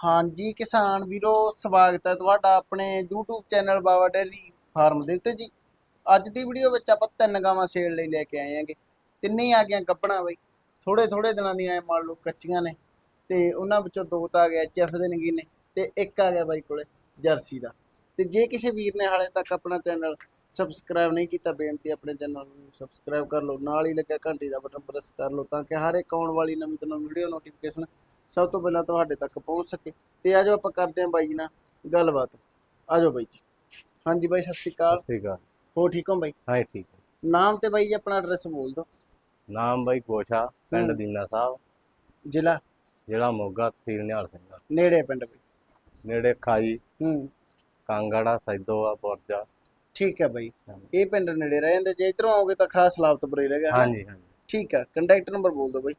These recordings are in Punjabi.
ਹਾਂਜੀ, ਕਿਸਾਨ ਵੀਰੋ, ਸਵਾਗਤ ਹੈ ਤੁਹਾਡਾ ਆਪਣੇ YouTube channel Baba dairy farm ਦੇ ਉੱਤੇ ਜੀ। ਅੱਜ ਦੀ ਵੀਡੀਓ ਵਿੱਚ ਆਪਾਂ ਤਿੰਨ ਗਾਵਾਂ ਸੇਲ ਲਈ ਲੈ ਕੇ ਆਏ ਆਂਗੇ ਤਿੰਨੇ ਹੀ ਆ ਗਈਆਂ ਗੱਭਣਾ ਬਈ। ਥੋੜੇ ਥੋੜੇ ਦਿਨਾਂ ਦੀਆਂ ਐ ਮੰਨ ਲਓ ਕੱਚੀਆਂ ਨੇ। ਤੇ ਉਹਨਾਂ ਵਿੱਚੋਂ ਦੋ ਤਾਂ ਆ ਗਿਆ ਐਚਐਫ ਦੇ ਨਗੀ ਨੇ ਤੇ ਇੱਕ ਆ ਗਿਆ ਬਾਈ ਕੋਲੇ ਜਰਸੀ ਦਾ। ਤੇ ਜੇ ਕਿਸੇ ਵੀਰ ਨੇ ਹਾਲੇ ਤੱਕ ਆਪਣਾ ਚੈਨਲ ਸਬਸਕ੍ਰਾਈਬ ਨਹੀਂ ਕੀਤਾ, ਬੇਨਤੀ ਆਪਣੇ ਚੈਨਲ ਨੂੰ ਸਬਸਕ੍ਰਾਈਬ ਕਰ ਲਓ। ਨਾਲ ਹੀ ਲੱਗਿਆ ਘੰਟੀ ਦਾ ਬਟਨ ਪ੍ਰੈਸ ਕਰ ਲਓ ਤਾਂ ਕਿ ਹਰ ਇੱਕ ਆਉਣ ਵਾਲੀ ਨਵੀਂ ਤੋਂ ਨਵੀਂ ਵੀਡੀਓ ਨੋਟੀਫਿਕੇਸ਼ਨ ਸਭ ਤੋਂ ਪਹਿਲਾਂ ਤੁਹਾਡੇ ਤੱਕ ਪਹੁੰਚ ਸਕੇ। ਤੇ ਆਜੋ ਆਪਾਂ ਕਰਦੇ ਹਾਂ ਬਾਈ ਜੀ ਨਾਲ ਗੱਲਬਾਤ। ਆਜੋ ਬਾਈ ਜੀ। ਹਾਂਜੀ ਬਾਈ ਸਤਿ ਸ਼੍ਰੀ ਅਕਾਲ। ਸਤਿ ਸ੍ਰੀ ਅਕਾਲ। ਹੋ ਠੀਕ ਹੋ ਬਾਈ? ਹਾਂ ਠੀਕ ਹੈ। ਨਾਮ ਤੇ ਬਾਈ ਜੀ ਆਪਣਾ ਐਡਰੈਸ ਬੋਲ ਦਿਓ। ਨਾਮ ਬਾਈ ਗੋਸ਼ਾ ਪਿੰਡ। ਦੀਨਾ ਸਾਹਿਬ। ਜ਼ਿਲ੍ਹਾ? ਜ਼ਿਲ੍ਹਾ ਮੋਗਾ ਤਹਿਸੀਲ ਨਿਹਾਲ ਸਿੰਘ ਨੇੜੇ ਪਿੰਡ ਬਾਈ। ਨੇੜੇ ਖਾਈ। ਹੂੰ। ਕਾਂਗੜਾ ਸੈਦੋਆ ਬੁਰਜਾ। ਠੀਕ ਹੈ ਬਾਈ। ਹਾਂਜੀ। ਇਹ ਪਿੰਡ ਨੇੜੇ ਰਹਿ ਜਾਂਦੇ। ਜੇ ਇਧਰੋਂ ਆਓਗੇ ਤਾਂ ਖਾਸ ਲਾਭਤਪੁਰੇ ਰਹਿ ਗਿਆ। ਹਾਂਜੀ ਹਾਂਜੀ। ਠੀਕ ਹੈ। ਕੰਟੈਕਟ ਨੰਬਰ ਬੋਲ ਦਿਓ ਬਾਈ।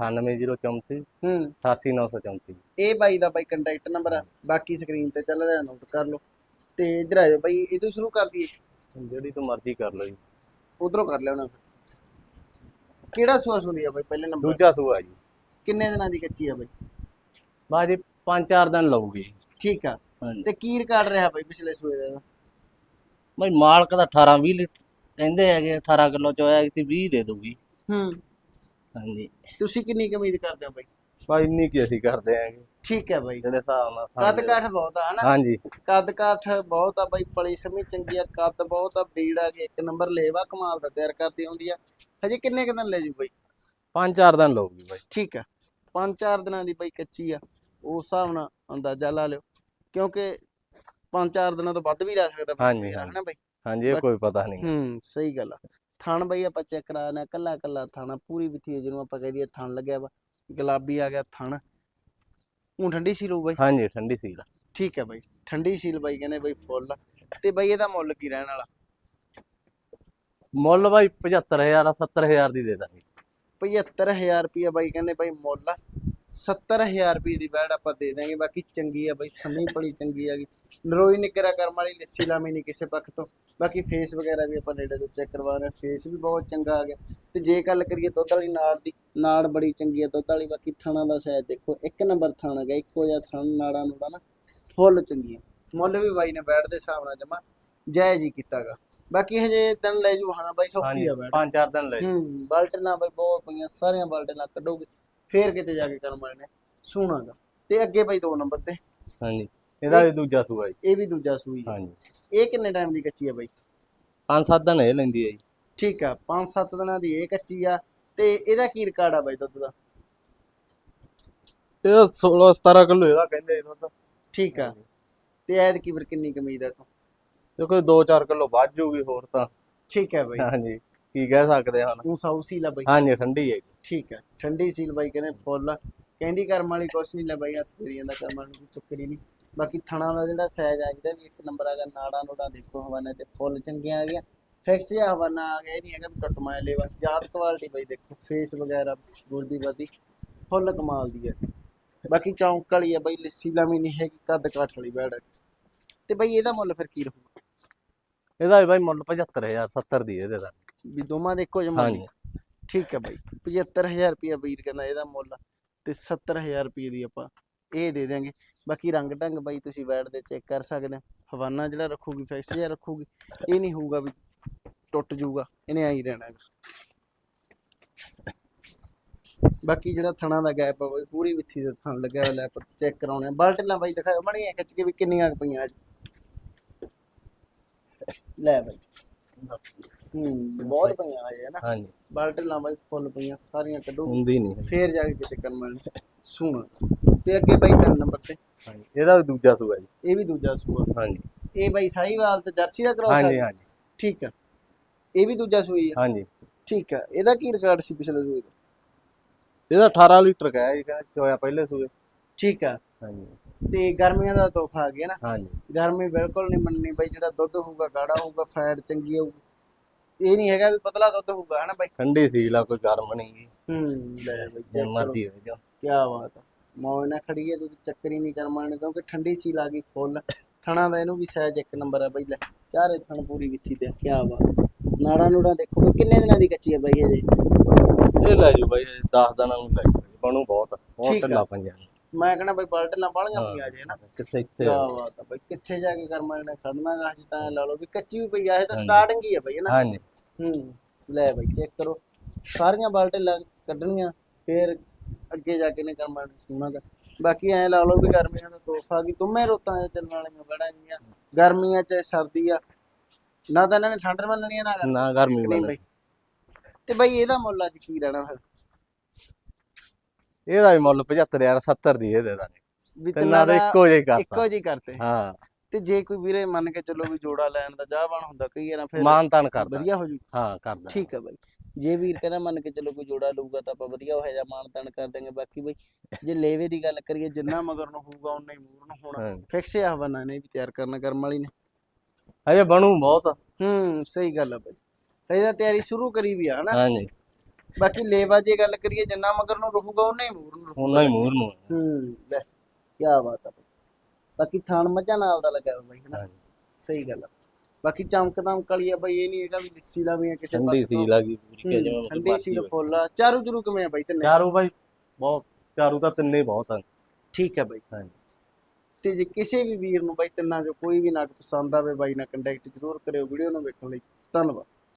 98034 ਹੂੰ। 88934 ਇਹ ਬਾਈ ਦਾ ਬਾਈ ਕੰਟੈਕਟ ਨੰਬਰ ਆ। ਬਾਕੀ ਸਕਰੀਨ ਤੇ ਚੱਲ ਰਿਹਾ ਨੋਟ ਕਰ ਲਓ। ਤੇ ਇਧਰ ਆਜੋ ਬਾਈ ਇਹ ਤੋਂ ਸ਼ੁਰੂ ਕਰ ਦਈਏ। ਜਿਹੜੀ ਤੂੰ ਮਰਜ਼ੀ ਕਰ ਲਓ ਜੀ। ਉਧਰੋਂ ਕਰ ਲਿਆ ਉਹਨਾਂ। ਕਿਹੜਾ ਸੂਆ ਸੁਣੀ ਆ ਬਾਈ ਪਹਿਲੇ ਨੰਬਰ ਦੂਜਾ ਸੂਆ ਜੀ। ਕਿੰਨੇ ਦਿਨਾਂ ਦੀ ਕੱਚੀ ਆ ਬਾਈ? ਬਾਜੀ ਪੰਜ ਚਾਰ ਦਿਨ ਲਊਗੀ। ਠੀਕ ਆ। ਹਾਂਜੀ। ਤੇ ਕੀ ਰਿਕਾਰਡ ਰਿਹਾ ਬਾਈ ਪਿਛਲੇ ਸੂਏ ਦਾ? ਇਹਦਾ? ਬਾਈ ਮਾਲਕ ਦਾ 18 20 ਲੀਟਰ। ਕਹਿੰਦੇ ਹੈਗੇ 18 ਕਿਲੋ ਚ ਹੋਇਆ ਕਿ 20 ਦੇ ਦੂਗੀ ਹੂੰ। ਹਾਂਜੀ। ਤੁਸੀਂ ਕਿੰਨੀ ਕੁ ਉਮੀਦ ਕਰਦੇ ਹੋ ਬਾਈ? ਬਾਈ ਇੰਨੀ ਕੀ ਅਸੀਂ ਕਰਦੇ ਆਂਗੇ ਠੀਕ ਹੈ ਬਾਈ। ਜਿਹੜੇ ਹਿਸਾਬ ਨਾਲ ਕੱਦ ਕਾਠ ਬਹੁਤ ਆ ਹਨਾ? ਹਾਂਜੀ। ਕੱਦ ਕਾਠ ਬਹੁਤ ਆ ਬਾਈ ਪਲੀ ਸਮੀ ਚੰਗੀ ਆ ਕੱਦ ਬਹੁਤ ਆ ਬਰੀਡ ਆ ਗਈ ਇੱਕ ਨੰਬਰ ਲੇਵਾ ਕਮਾਲ ਦਾ ਤਿਆਰ ਕਰਦੀ ਆਉਂਦੀ ਆ। ਹਜੇ ਕਿੰਨੇ ਕੁ ਦਿਨ ਲੈ ਜੂ ਬਾਈ? ਪੰਜ ਚਾਰ ਦਿਨ ਲਊਗੀ ਬਾਈ। ਠੀਕ ਆ। ਪੰਜ ਚਾਰ ਦਿਨਾਂ ਦੀ ਬਾਈ ਕੱਚੀ ਆ। ਉਸ ਹਿਸਾਬ ਨਾਲ ਅੰਦਾਜ਼ਾ ਲਾ ਲਿਓ। ਕਿਉਂਕਿ ਪੰਜ ਚਾਰ ਦਿਨਾਂ ਤੋਂ ਵੱਧ ਵੀ ਲੈ ਸਕਦਾ ਬਾਈ ਹਾਂਜੀ, ਮੇਰਾ, ਹਾਂਜੀ। ਹਨਾ ਬਾਈ? ਹਾਂਜੀ ਇਹ ਕੋਈ ਪਤਾ ਨਹੀਂ। ਹੂੰ ਸਹੀ ਗੱਲ ਆ। ਥਣ ਬਈ ਆਪਾਂ ਚੈੱਕ ਕਰਾਣਾ ਕੱਲਾ ਕੱਲਾ ਥਣ ਪੂਰੀ ਵਿਥੀ ਜਿਹਨੂੰ ਆਪਾਂ ਕਹਿ ਦਈਏ ਥਣ ਲੱਗਿਆ ਵਾ ਗੁਲਾਬੀ ਆ ਗਿਆ ਥਣ। ਉਹ ਠੰਡੀ ਸੀ ਲੋ ਬਾਈ। ਹਾਂਜੀ ਠੰਡੀ ਸੀਲ ਠੀਕ ਹੈ ਬਾਈ ਠੰਡੀ ਸੀਲ ਬਾਈ ਕਹਿੰਦੇ ਬਾਈ ਫੁੱਲ ਆ। ਤੇ ਬਾਈ ਇਹਦਾ ਮੁੱਲ ਕੀ ਰਹਿਣ ਵਾਲਾ? ਮੁੱਲ ਬਾਈ 75000 70000 ਦੀ ਦੇ ਦਾਂਗੇ। 75000 ਰੁਪਿਆ ਬਾਈ ਕਹਿੰਦੇ ਬਾਈ ਮੁੱਲ ਆ। 70000 ਰੁਪਏ ਦੀ ਬੈਡ ਆਪਾਂ ਦੇ ਦਾਂਗੇ ਬਾਕੀ ਚੰਗੀ ਆ ਬਾਈ ਸਮੀ ਬੜੀ ਚੰਗੀ ਆ ਗਈ। ਨਰੋਈ ਨਿਕਰਾ ਕਰਮ ਵਾਲੀ ਲੱਸੀ ਲਾਮੀ ਨਹੀਂ ਕਿਸੇ ਪੱਖ ਤੋਂ। ਬਾਕੀ ਫੇਸ ਵਗੈਰਾ ਵੀ ਆਪਾਂ ਨੇੜੇ ਤੋਂ ਚੈੱਕ ਕਰਵਾ ਰਹੇ ਫੇਸ ਵੀ ਬਹੁਤ ਚੰਗਾ ਆ ਗਿਆ। ਤੇ ਜੇ ਗੱਲ ਕਰੀਏ ਦੁੱਧ ਵਾਲੀ ਨਾੜ ਦੀ ਨਾੜ ਬੜੀ ਚੰਗੀ ਆ ਦੁੱਧ ਵਾਲੀ। ਬਾਕੀ ਥਣਾ ਦਾ ਸਾਇਦ ਦੇਖੋ ਇੱਕ ਨੰਬਰ ਥਣ ਹੈਗਾ ਇੱਕੋ ਜਿਹਾ ਥਣ ਨਾੜਾਂ ਨੂੜਾ ਨਾ ਫੁੱਲ ਚੰਗੀ ਆ ਮੁੱਲ ਵੀ ਬਾਈ ਨੇ ਬੈਠ ਦੇ ਹਿਸਾਬ ਨਾਲ ਜਮਾ ਜਾਇਜ਼ ਹੀ ਕੀਤਾਗਾ। ਬਾਕੀ ਹਜੇ ਦਿਨ ਲੈ ਜੂ ਹਣਾ ਬਾਈ ਸੌਖੀ ਆ ਬੈਠ। ਪੰਜ ਚਾਰ ਦਿਨ ਲੈ ਹੂੰ ਬਾਲਟਨਾਂ ਬਾਈ ਬਹੁਤ ਪਈਆਂ ਸਾਰੀਆਂ ਬਾਲਟਨਾਂ ਕੱਢੋਗੇ ਫੇਰ ਕਿਤੇ ਜਾ ਕੇ ਕਰਮ ਨੇ ਸੂਣਾਗਾ ਤੇ ਅੱਗੇ ਬਾਈ ਦੋ ਨੰਬਰ ਤੇ। ਹਾਂਜੀ। ਇਹਦਾ ਵੀ ਦੂਜਾ ਸੂਆ ਜੀ। ਇਹ ਵੀ ਦੂਜਾ ਸੂਈ ਆ। ਹਾਂਜੀ। ਇਹ ਕਿੰਨੇ ਟਾਈਮ ਦੀ ਕੱਚੀ ਆ ਬਾਈ? ਪੰਜ ਸੱਤ ਦਿਨ ਇਹ ਲੈਂਦੀ ਹੈ ਜੀ। ਠੀਕ ਆ 5-7 ਦਿਨਾਂ ਦੀ ਇਹ ਕੱਚੀ ਆ। ਤੇ ਇਹਦਾ ਕੀ ਰਿਕਾਰਡ ਆ ਬਾਈ ਦੁੱਧ ਦਾ? ਇਹਦਾ 16 17 ਕਿਲੋ ਇਹਦਾ ਕਹਿੰਦੇ ਇਹ ਦੁੱਧ। ਠੀਕ ਆ। ਤੇ ਐਦ ਕੀ ਫਿਰ ਕਿੰਨੀ ਕਮੀਦ ਆ ਤੂੰ ਕੋਈ 2-4 ਕਿਲੋ ਵੱਧ ਜੂਗੀ ਹੋਰ ਤਾਂ। ਠੀਕ ਹੈ ਬਾਈ। ਹਾਂਜੀ। ਕੀ ਕਹਿ ਸਕਦੇ ਹਾਂ ਤੂੰ ਸਾਊ ਸੀਲ ਆ ਬਾਈ। ਹਾਂਜੀ ਠੰਡੀ ਹੈ। ਠੀਕ ਆ। ਠੰਡੀ ਸੀਲ ਬਾਈ ਕਹਿੰਦੇ ਫੁੱਲ। ਕਹਿੰਦੀ ਕਰਮ ਵਾਲੀ ਕੁਛ ਨਹੀਂ ਲੈ ਬਾਈ ਹੱਥ ਫੇਰੀ ਜਾਂਦਾ ਕਰਮ ਵਾਲੀ ਚੱਕਰ ਹੀ ਨਹੀਂ। ਬਾਕੀ ਥਣਾ ਦਾ ਜਿਹੜਾ ਸਾਈਜ਼ ਆ ਇਹਦਾ ਵੀ ਇੱਕ ਨੰਬਰ ਆ ਗਿਆ ਨਾੜਾ ਨੂੜਾ ਦੇਖੋ ਹਵਾਨੇ ਤੇ ਫੁੱਲ ਚੰਗੀਆਂ ਆ ਗਿਆ ਫਿਕਸ ਜਿਹਾ ਹਵਾਨਾ ਆ ਗਿਆ ਇਹ ਨਹੀਂ ਹੈਗਾ ਵੀ ਟੁੱਟ ਮਾਇਆ ਲੈਵਾ ਯਾਦ ਕੁਆਲਿਟੀ ਬਾਈ ਦੇਖੋ ਫੇਸ ਵਗੈਰਾ ਗੁਰਦੀ ਬਾਦੀ ਫੁੱਲ ਕਮਾਲ ਦੀ ਹੈ ਬਾਕੀ ਚੌਂਕ ਵਾਲੀ ਆ ਬਾਈ ਲੱਸੀ ਲਾਮੀ ਨਹੀਂ ਹੈਗੀ ਕੱਦ ਕਾਠ ਵਾਲੀ ਬੈੜ ਤੇ ਬਾਈ ਇਹਦਾ ਮੁੱਲ ਫਿਰ ਕੀ ਰਹੂਗਾ? ਇਹਦਾ ਵੀ ਬਾਈ ਮੁੱਲ 75000 70 ਦੀ ਇਹਦੇ ਦਾ। ਵੀ ਦੋਵਾਂ ਦੇ ਇੱਕੋ ਠੀਕ ਹੈ ਬਾਈ 75000 ਰੁਪਏ ਵੀਰ ਕਹਿੰਦਾ ਇਹਦਾ ਮੁੱਲ ਤੇ 70000 ਰੁਪਏ ਦੀ ਆਪਾਂ ਇਹ ਦੇ ਦਿਆਂਗੇ। ਬਾਕੀ ਰੰਗ ਢੰਗ ਬਾਈ ਤੁਸੀਂ ਬੈਡ ਦੇ ਚੈੱਕ ਕਰ ਸਕਦੇ ਹੋ। ਹਵਾਨਾ ਜਿਹੜਾ ਰੱਖੂਗੀ ਫਿਕਸ ਜਿਹਾ ਰੱਖੂਗੀ, ਇਹ ਨਹੀਂ ਹੋਊਗਾ ਵੀ ਟੁੱਟ ਜਾਊਗਾ, ਇਹਨੇ ਆਈ ਰਹਿਣਾ ਬਾਕੀ ਜਿਹੜਾ ਥਣਾ ਦਾ ਗੈਪ ਆ ਪੂਰੀ ਵਿੱਥੀ ਦੇ ਥਣ ਲੱਗਿਆ ਹੋਇਆ ਲੈ ਚੈੱਕ ਕਰਾਉਣੇ ਆ। ਬਾਈ ਦਿਖਾਓ ਬਣੀਆਂ ਖਿੱਚ ਕੇ ਵੀ ਕਿੰਨੀਆਂ ਪਈਆਂ ਅੱਜ। ਲੈ ਬਾਈ। ਹੂੰ ਬਹੁਤ ਪਈਆਂ ਆਏ ਹੈ ਨਾ। ਹਾਂਜੀ। ਬਾਲਟੀਆਂ ਬਾਈ ਫੁੱਲ ਪਈਆਂ ਸਾਰੀਆਂ ਕੱਢੋ। ਹੁੰਦੀ ਨਹੀਂ ਫੇਰ ਜਾ ਕੇ ਕਿਤੇ ਕਰਮ ਸੁਣ। ਤੇ ਅੱਗੇ ਬਾਈ ਤਿੰਨ ਨੰਬਰ ਤੇ। ਹਾਂਜੀ ਇਹਦਾ ਵੀ ਦੂਜਾ ਸੂਆ ਜੀ। ਇਹ ਵੀ ਦੂਜਾ ਸੂਆ। ਹਾਂਜੀ। ਇਹ ਬਾਈ ਸਾਹੀਵਾਲ ਤੇ ਜਰਸੀ ਦਾ ਕਰਾਉ ਹਾਂਜੀ ਹਾਂਜੀ। ਠੀਕ ਆ। ਇਹ ਵੀ ਦੂਜਾ ਸੂਈ ਆ। ਹਾਂਜੀ। ਠੀਕ ਆ। ਇਹਦਾ ਕੀ ਰਿਕਾਰਡ ਸੀ ਪਿਛਲੇ ਸੂਏ ਦਾ? ਇਹਦਾ 18 ਲੀਟਰ ਕਹੇ ਜੀ ਕਹਿੰਦਾ ਚੋਇਆ ਪਹਿਲੇ ਸੂਏ। ਠੀਕ ਆ। ਹਾਂਜੀ। ਤੇ ਗਰਮੀਆਂ ਦਾ ਤੋਹਫਾ ਆ ਗਿਆ ਨਾ। ਹਾਂਜੀ। ਗਰਮੀ ਬਿਲਕੁਲ ਨਹੀਂ ਮੰਨਣੀ ਬਾਈ ਜਿਹੜਾ ਦੁੱਧ ਹੋਊਗਾ ਗਾੜਾ ਹੋਊਗਾ ਫੈਟ ਚੰਗੀ ਹੋਊਗੀ। ਇਹ ਨਹੀਂ ਹੈਗਾ ਵੀ ਪਤਲਾ ਦੁੱਧ ਹੋਊਗਾ ਹਨਾ ਬਾਈ? ਠੰਡੀ ਸੀਲ ਆ ਕੋਈ ਗਰਮ ਨਹੀਂ ਗੀ ਹੂੰ ਲੈ ਬਾਈ ਜੇ। ਮਰਦੀ ਹੋ ਜਾ ਕੀ ਬਾਤ ਆ। ਮੌਜ ਨਾਲ ਖੜੀ ਹੈ ਤੁਸੀਂ ਚੱਕਰ ਹੀ ਨਹੀਂ ਕਰਮਾਣੇ ਕਿਉਂਕਿ ਠੰਡੀ ਸੀ ਲਾ ਗਈ ਫੁੱਲ। ਥਣਾ ਦਾ ਇਹਨੂੰ ਵੀ ਸਾਈਜ਼ ਇੱਕ ਨੰਬਰ ਹੈ ਬਈ ਲੈ। ਚਾਰੇ ਥਣ ਪੂਰੀ ਵਿੱਥੀ ਤੇ ਕੀ ਬਾਤ ਨਾੜਾ ਨੂੜਾ ਦੇਖੋ ਬਈ ਕਿੰਨੇ ਦਿਨਾਂ ਦੀ ਕੱਚੀ ਹੈ ਬਾਈ ਇਹ ਇਹ ਲੈ ਜੂ ਬਾਈ 10 ਦਿਨਾਂ ਨੂੰ ਲੈ ਜੂ ਬਣੂ ਬਹੁਤ ਬਹੁਤ ਆ। ਢਿੱਲਾ ਪੰਜਾਂ। ਨੂੰ। ਮੈਂ ਕਹਿੰਦਾ ਬਈ ਬਲਟਲਾਂ ਬਾਲੀਆਂ ਪਈਆਂ ਜੇ ਨਾ ਕਿੱਥੇ ਇੱਥੇ ਆ। ਬਈ ਕਿੱਥੇ ਜਾ ਕੇ ਕਰਮਾਂ ਨੇ ਖੜਨਾ ਗਾ ਜੀ ਤਾਂ ਲਾ ਲਓ ਵੀ ਕੱਚੀ ਵੀ ਪਈ ਆ ਇਹ ਤਾਂ। ਸਟਾਰਟਿੰਗ ਹੀ ਆ ਬਈ ਨਾ ਹਾਂਜੀ। ਹੂੰ ਲੈ ਬਈ ਚੈੱਕ ਕਰੋ। ਸਾਰੀਆਂ ਬਾਲਟੇ ਕੱਢਣੀਆਂ ਫੇਰ ਅੱਗੇ ਜਾ ਕੇ ਨੇ ਕਰਮਾਂ ਨੇ ਸੁਣਾ ਦਾ। ਬਾਕੀ ਐਂ ਲਾ ਲਓ ਵੀ ਗਰਮੀਆਂ ਦਾ ਤੋਹਫਾ ਕੀ ਤੁਮੇ ਰੁੱਤਾਂ ਦੇ ਚੱਲਣ ਵਾਲੀਆਂ ਬੜਾਂਗੀਆਂ ਗਰਮੀਆਂ ਚ ਸਰਦੀ ਆ। ਨਾ ਤਾਂ ਇਹਨਾਂ ਨੇ ਠੰਡ ਮੰਨਣੀ ਆ ਨਾ ਗਰਮੀ। ਨਾ ਗਰਮੀ ਨਹੀਂ ਬਈ। ਤੇ ਬਈ ਇਹਦਾ ਮੁੱਲ ਅੱਜ ਕੀ ਰਹਿਣਾ ਫਿਰ? ਇਹਦਾ ਵੀ ਮੁੱਲ 75 ਯਾਰ 70 ਦੀ ਇਹ ਦੇ। ਦਾਂਗੇ ਵੀ ਤਿੰਨਾਂ ਦਾ ਇੱਕੋ ਜਿਹਾ ਹੀ ਕਰਤਾ। ਇੱਕੋ ਜਿਹੀ ਕਰਤੇ। ਹਾਂ। ਤੇ ਜੇ ਕੋਈ ਵੀਰੇ ਮੰਨ ਕੇ ਚੱਲੋ ਵੀ ਜੋੜਾ ਲੈਣ ਦਾ ਚਾਹਵਾਨ ਹੁੰਦਾ ਕਈ ਵਾਰ ਫਿਰ ਮਾਨ ਤਾਨ ਕਰਦਾ। ਵਧੀਆ ਹੋ ਜੂ। ਹਾਂ ਕਰਦਾ। ਠੀਕ ਹੈ ਬਾਈ। ਜੇ ਵੀਰ ਕਹਿੰਦਾ ਮੰਨ ਕੇ ਚੱਲੋ ਕੋਈ ਜੋੜਾ ਲਊਗਾ ਤਾਂ ਆਪਾਂ ਵਧੀਆ ਹੋਇਆ ਜਾ ਮਾਨ ਤਾਨ ਕਰ ਦਾਂਗੇ ਬਾਕੀ ਬਈ ਜੇ ਲੇਵੇ ਦੀ ਗੱਲ ਕਰੀਏ ਜਿੰਨਾ ਮਗਰ ਨੂੰ ਹੋਊਗਾ ਉਨਾ ਹੀ ਮੂਰ ਨੂੰ ਹੋਣਾ ਹਾਂ। ਫਿਕਸ ਆ ਬਣਾ ਨੇ ਵੀ ਤਿਆਰ ਕਰਨਾ ਕਰਮ ਵਾਲੀ ਨੇ। ਅਜੇ ਬਣੂ ਬਹੁਤ। ਹੂੰ ਸਹੀ ਗੱਲ ਆ ਬਾਈ। ਇਹਦਾ ਤਿਆਰੀ ਸ਼ੁਰੂ ਕਰੀ ਵੀ ਆ ਹਨਾ? ਹਾਂਜੀ। ਬਾਕੀ ਲੇਵਾ ਜੇ ਗੱਲ ਕਰੀਏ ਜਿੰਨਾ ਮਗਰ ਨੂੰ ਰਹੂਗਾ ਉਨਾ ਹੀ ਮੂਰ ਨੂੰ। ਉਹਨਾਂ ਹੀ ਮੂਰ ਨੂੰ। ਹੂੰ ਲੈ ਕੀ ਬਾਤ ਆ ਬਾਈ। ਬਾਕੀ ਥਾਣ ਮੱਝਾਂ ਨਾਲ ਦਾ ਲੱਗਾ ਹੋਇਆ ਬਾਈ ਹਨਾ? ਹਾਂਜੀ। ਸਹੀ ਗੱਲ ਆ। ਬਾਕੀ ਚਮਕ ਦਮਕ ਵਾਲੀ ਆ ਬਾਈ ਇਹ ਨਹੀਂ ਹੈਗਾ ਵੀ ਲਿੱਸੀ ਦਾ ਵੀ ਆ ਕਿਸੇ ਠੰਡੀ। ਸੀ ਲੱਗੀ ਪੂਰੀ ਕਿ ਜਿਵੇਂ ਮਤਲਬ ਠੰਡੀ ਸੀ ਬਾਕੀ ਫੁੱਲ ਆ। ਚਾਰੂ ਚਰੂ ਕਿਵੇਂ ਆ ਬਾਈ ਤਿੰਨੇ? ਚਾਰੂ ਬਾਈ ਬਹੁਤ ਚਾਰੂ ਤਾਂ ਤਿੰਨੇ ਬਹੁਤ ਹਨ ਠੀਕ ਹੈ ਬਾਈ। ਹਾਂਜੀ। ਤੇ ਜੇ ਕਿਸੇ ਵੀ ਵੀਰ ਨੂੰ ਬਾਈ ਤਿੰਨਾਂ ਚੋਂ ਕੋਈ ਵੀ ਨਗ ਪਸੰਦ ਆਵੇ ਬਾਈ ਨਾਲ ਕੰਟੈਕਟ ਜ਼ਰੂਰ ਕਰਿਓ ਵੀਡੀਓ ਨੂੰ ਵੇਖਣ ਲਈ। ਧੰਨਵਾਦ।